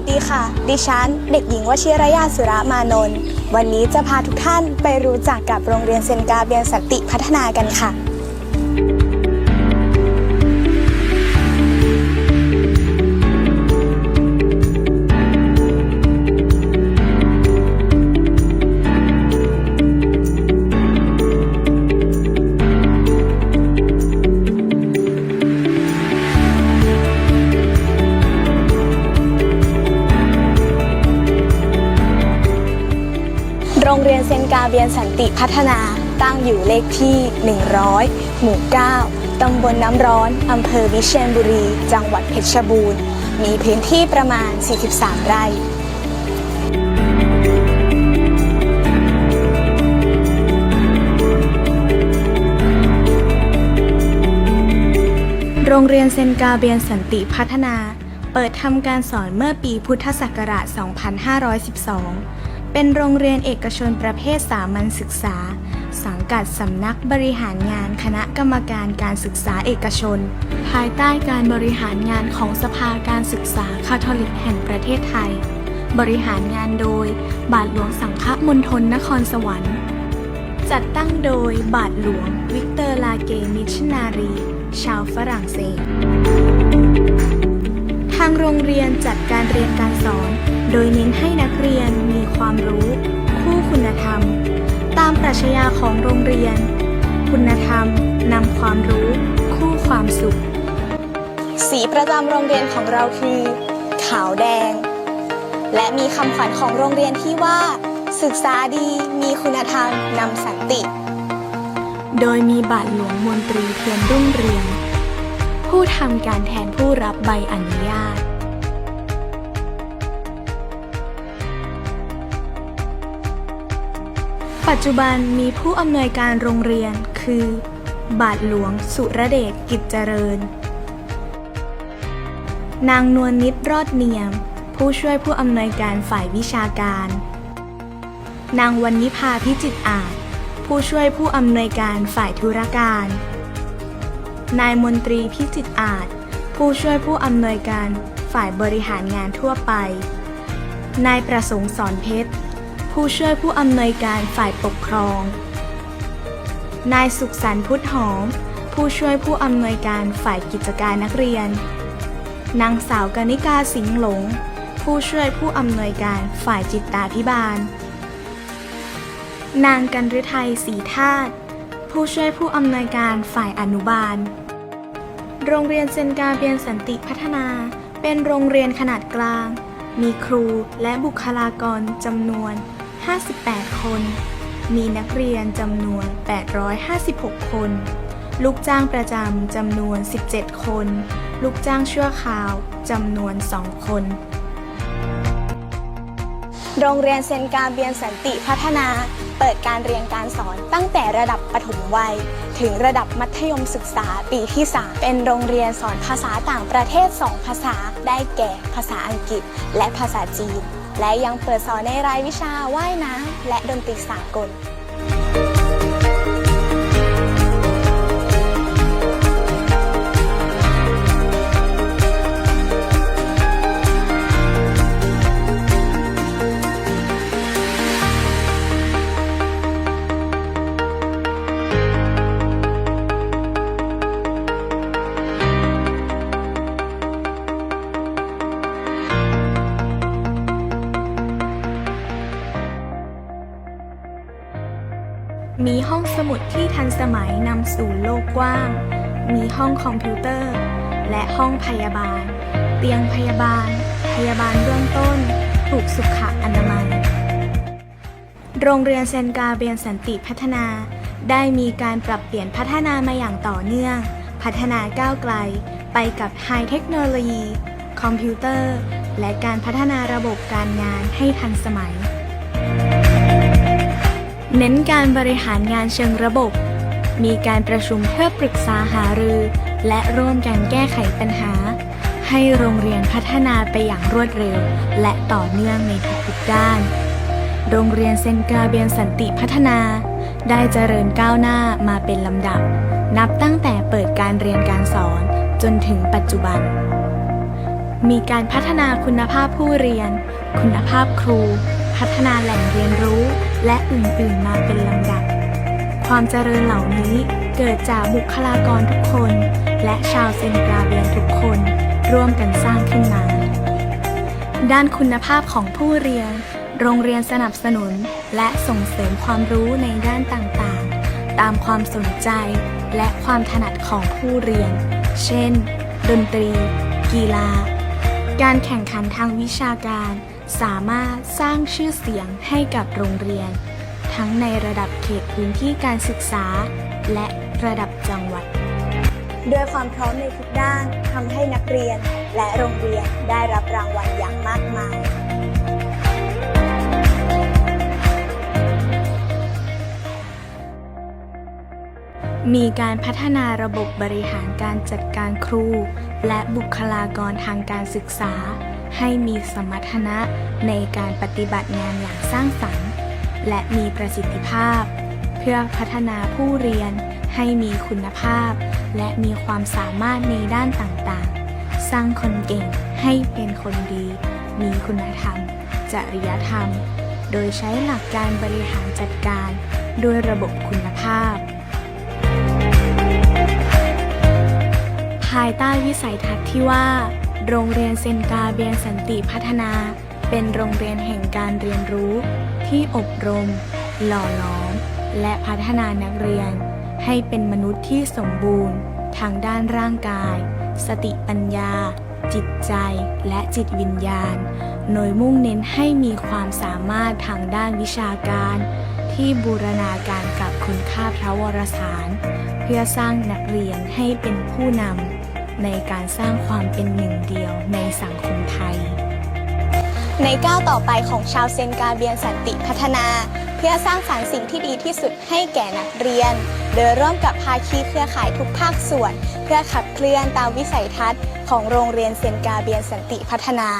สดีค่ะ ดิฉัน เด็กหญิงวชิรยาสุรมานนท์วันนี้จะพาทุกท่านไปรู้จักกับโรงเรียนเซนกาเบียนสันติพัฒนากันค่ะ โรงเรียนเซนกาเบียนสันติพัฒนาตั้งอยู่เลขที่ 100 หมู่ 9 ตำบลน้ำร้อน อำเภอวิเชียรบุรี จังหวัดเพชรบูรณ์ มีพื้นที่ประมาณ 43 ไร่โรงเรียนเซนกาเบียนสันติพัฒนา เปิดทำการสอนเมื่อปีพุทธศักราช 2512 เป็นโรงเรียนเอกชนประเภทสามัญศึกษา สังกัดสำนักบริหารงานคณะกรรมการการศึกษาเอกชน ภายใต้การบริหารงานของสภาการศึกษาคาทอลิกแห่งประเทศไทย บริหารงานโดย บาทหลวงสังฆมณฑลนครสวรรค์ จัดตั้งโดยบาทหลวง วิกเตอร์ลาเกมิชนารี ชาวฝรั่งเศส ทางโรงเรียนจัดการเรียนการสอน โดยเน้นให้นักเรียนมีความรู้ คู่คุณธรรม ตามปรัชญาของโรงเรียน คุณธรรมนำความรู้ คู่ความสุข สีประจำโรงเรียนของเราคือ ขาวแดง และมีคำขวัญของโรงเรียนที่ว่า ศึกษาดีมีคุณธรรมนำสันติ โดยมีบาทหลวงมนตรีเทียนรุ่งเรืองผู้ทำการแทนผู้รับใบอนุญาต ปัจจุบันมีผู้อำนวยการโรงเรียนคือ บาทหลวงสุรเดชกิจเจริญ นางนวลนิดรอดเนียม ผู้ช่วยผู้อำนวยการฝ่ายวิชาการ นางวันนิพาพิจิตอาจ ผู้ช่วยผู้อำนวยการฝ่ายธุรการ นายมนตรีพิจิตรอาจ ผู้ช่วยผู้อำนวยการฝ่ายบริหารงานทั่วไป นายประสงค์สอนเพชร ผู้ช่วยผู้อำนวยการฝ่ายปกครอง นายสุขสันต์พุทธหอม ผู้ช่วยผู้อำนวยการฝ่ายกิจการนักเรียน นางสาวกนิกาสิงห์หลง ผู้ช่วยผู้อำนวยการฝ่ายจิตตาพิบาล นางกันฤทัยศรีธาตุผู้ช่วยผู้อำนวยการฝ่ายอนุบาล โรงเรียนเซนกาเบียนสันติพัฒนา เป็นโรงเรียนขนาดกลาง มีครูและบุคลากรจำนวน 58 คน มีนักเรียนจำนวน 856 คน ลูกจ้างประจำจำนวน 17 คน ลูกจ้างชั่วคราวจำนวน 2 คน โรงเรียนเซนการเบียนสันติพัฒนา เปิดการเรียนการสอนตั้งแต่ระดับปฐมวัย ถึงระดับมัธยมศึกษาปีที่ 3 เป็นโรงเรียนสอนภาษาต่างประเทศ 2 ภาษาได้แก่ภาษาอังกฤษ และภาษาจีน และยังเปิดสอนในรายวิชาว่ายน้ำและดนตรีสากล มีห้องสมุดที่ทันสมัยนำสู่โลกกว้าง มีห้องคอมพิวเตอร์ และห้องพยาบาล เตียงพยาบาล พยาบาลเบื้องต้น ถูกสุขอนามัย โรงเรียนเซนกาเบียนสันติพัฒนา ได้มีการปรับเปลี่ยนพัฒนามาอย่างต่อเนื่อง พัฒนาก้าวไกล ไปกับไฮเทคโนโลยี คอมพิวเตอร์ และการพัฒนาระบบการงานให้ทันสมัย เน้นการบริหารงานเชิงระบบ มีการประชุมเพื่อปรึกษาหารือ และร่วมกันแก้ไขปัญหา ให้โรงเรียนพัฒนาไปอย่างรวดเร็ว และต่อเนื่องในทุกๆด้าน โรงเรียนเซนกาเบียนสันติพัฒนา ได้เจริญก้าวหน้ามาเป็นลำดับ นับตั้งแต่เปิดการเรียนการสอนจนถึงปัจจุบัน มีการพัฒนาคุณภาพผู้เรียน คุณภาพครู พัฒนาแหล่งเรียนรู้ และอื่นๆมาเป็นลำดับ ความเจริญเหล่านี้เกิดจากบุคลากรทุกคน และชาวเซนกราเบียนทุกคน ร่วมกันสร้างขึ้นมา ด้านคุณภาพของผู้เรียน โรงเรียนสนับสนุน และส่งเสริมความรู้ในด้านต่างๆ ตามความสนใจและความถนัดของผู้เรียน เช่น ดนตรี กีฬา การแข่งขันทางวิชาการ สามารถสร้างชื่อเสียงให้กับโรงเรียน ทั้งในระดับเขตพื้นที่การศึกษา และระดับจังหวัด ด้วยความพร้อมในทุกด้านทำให้นักเรียนและโรงเรียนได้รับรางวัลอย่างมากมายมีการพัฒนาระบบบริหารการจัดการครู และบุคลากรทางการศึกษา ให้มีสมรรถนะในการปฏิบัติงานอย่างสร้างสรรค์ และมีประสิทธิภาพ เพื่อพัฒนาผู้เรียนให้มีคุณภาพ และมีความสามารถในด้านต่างๆ สร้างคนเก่งให้เป็นคนดี มีคุณธรรม จริยธรรม โดยใช้หลักการบริหารจัดการด้วยระบบคุณภาพ ภายใต้วิสัยทัศน์ที่ว่า โรงเรียนเซนกาเบียนสันติพัฒนา เป็นโรงเรียนแห่งการเรียนรู้ ที่อบรม หล่อหลอม และพัฒนานักเรียน ให้เป็นมนุษย์ที่สมบูรณ์ ทางด้านร่างกาย สติปัญญา จิตใจ และจิตวิญญาณ โดยมุ่งเน้นให้มีความสามารถทางด้านวิชาการ ที่บูรณาการกับคุณค่าพระวรสาร เพื่อสร้างนักเรียนให้เป็นผู้นำ ในการสร้างความเป็นหนึ่งเดียวในสังคมไทย ในก้าวต่อไปของชาวเซนกาเบียนสันติพัฒนา เพื่อสร้างสรรค์สิ่งที่ดีที่สุดให้แก่นักเรียน โดยร่วมกับภาคีเครือข่ายทุกภาคส่วน เพื่อขับเคลื่อนตามวิสัยทัศน์ของโรงเรียนเซนกาเบียนสันติพัฒนา